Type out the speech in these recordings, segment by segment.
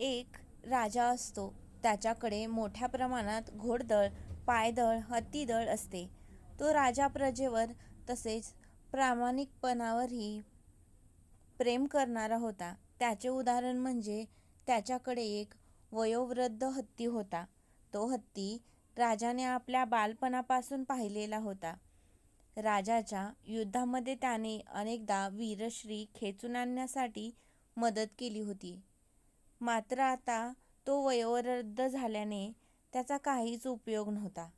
एक राजा असतो. त्याच्याकडे मोठ्या प्रमाणात घोडदळ पायदळ हत्तीदळ असते. तो राजा प्रजेवर तसेच प्रामाणिकपणावरही प्रेम करणारा होता. त्याचे उदाहरण म्हणजे त्याच्याकडे एक वयोवृद्ध हत्ती होता. तो हत्ती राजाने आपल्या बालपणापासून पाहिलेला होता. राजाच्या युद्धामध्ये त्याने अनेकदा वीरश्री खेचून आणण्यासाठी मदत केली होती. मात्र आता तो वयोवृद्ध झाल्याने त्याचा काहीच उपयोग नव्हता.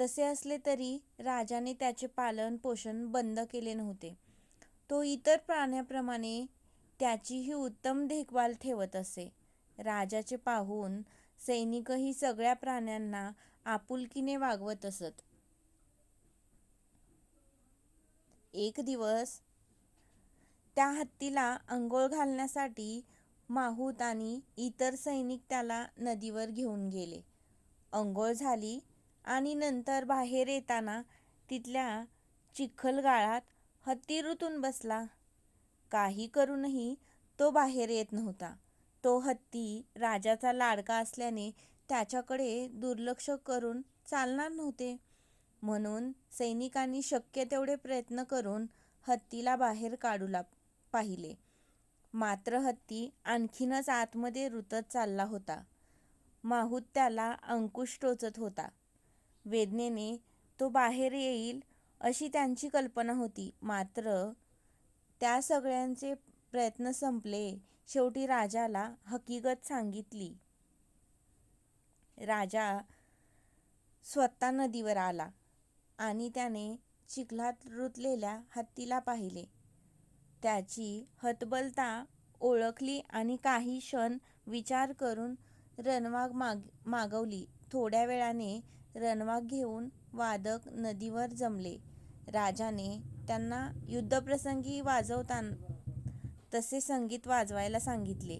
तसे असले तरी राजाने त्याचे पालन पोषण बंद केले नव्हते. तो इतर प्राण्याप्रमाणे त्याचीही उत्तम देखभाल ठेवत असे. राजाचे पाहून सैनिकही सगळ्या प्राण्यांना आपुलकीने वागवत असत. एक दिवस त्या हत्तीला अंघोळ घालण्यासाठी माहूत आणि इतर सैनिक त्याला नदीवर घेऊन गेले. अंघोळ झाली आणि नंतर बाहेर येताना तिथल्या चिखलगाळात हत्ती रुतून बसला. काही करूनही तो बाहेर येत नव्हता. तो हत्ती राजाचा लाडका असल्याने त्याच्याकडे दुर्लक्ष करून चालणार नव्हते. म्हणून सैनिकांनी शक्य तेवढे प्रयत्न करून हत्तीला बाहेर काढूला पाहिले. मात्र हत्ती आणखीनच आतमध्ये रुतत चालला होता. माहूत त्याला अंकुश टोचत होता. वेदनेने तो बाहेर येईल अशी त्यांची कल्पना होती. मात्र त्या सगळ्यांचे प्रयत्न संपले. शेवटी राजाला हकीकत सांगितली. राजा स्वतः नदीवर आला आणि त्याने चिखलात रुतलेल्या हत्तीला पाहिले. त्याची हतबलता ओळखली आणि काही क्षण विचार करून रणवाग माग मागवली. थोड्या वेळाने रणवाग घेऊन वादक नदीवर जमले. राजाने त्यांना युद्धप्रसंगी वाजवताना तसे संगीत वाजवायला सांगितले.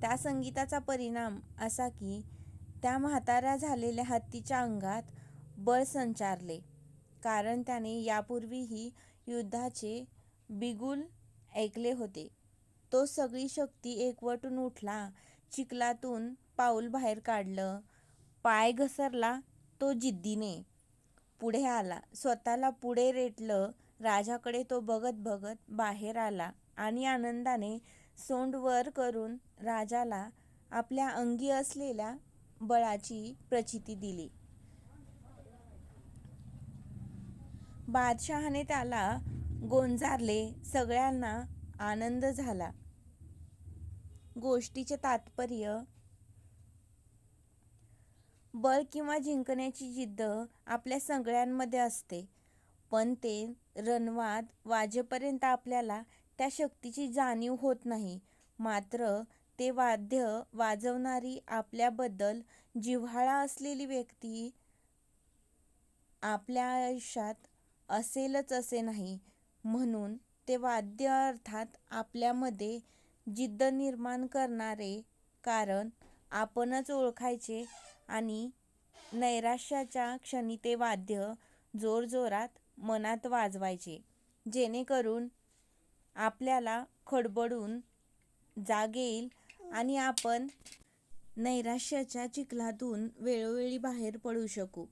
त्या संगीताचा परिणाम असा की त्या म्हाताऱ्या झालेल्या हत्तीच्या अंगात बळ संचारले. कारण त्याने यापूर्वीही युद्धाचे बिगुल ऐकले होते. तो सगळी शक्ती एकवटून उठला. चिखलातून पाऊल बाहेर काढलं. पाय घसरला तो जिद्दीने. पुढे आला. स्वतःला पुढे रेटलं. राजाकडे तो बघत बघत बाहेर आला आणि आनंदाने सोंड वर करून राजाला आपल्या अंगी असलेल्या बळाची प्रचिती दिली. बादशहाने त्याला गोंजारले सगळ्यांना आनंद झाला. गोष्टीचे तात्पर्य बळ किंवा जिंकण्याची जिद्द आपल्या सगळ्यांमध्ये असते पण ते रणवाद वाजेपर्यंत आपल्याला त्या शक्तीची जाणीव होत नाही. मात्र ते वाद्य वाजवणारी आपल्याबद्दल जिव्हाळा असलेली व्यक्ती आपल्या आयुष्यात असेलच असे नाही. म्हणून ते वाद्य अर्थात आपल्यामध्ये जिद्द निर्माण करणारे कारण आपणच ओळखायचे आणि नैराश्याच्या क्षणी ते वाद्य जोरजोरात मनात वाजवायचे जेणेकरून आपल्याला खडबडून जाग येईल आणि आपण नैराश्याच्या चिखलातून वेळोवेळी बाहेर पडू शकू.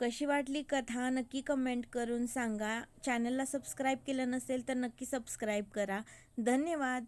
कशी वाटली कथा नक्की कमेंट करून सांगा. चॅनलला सबस्क्राईब केलं नसेल तर नक्की सबस्क्राईब करा. धन्यवाद.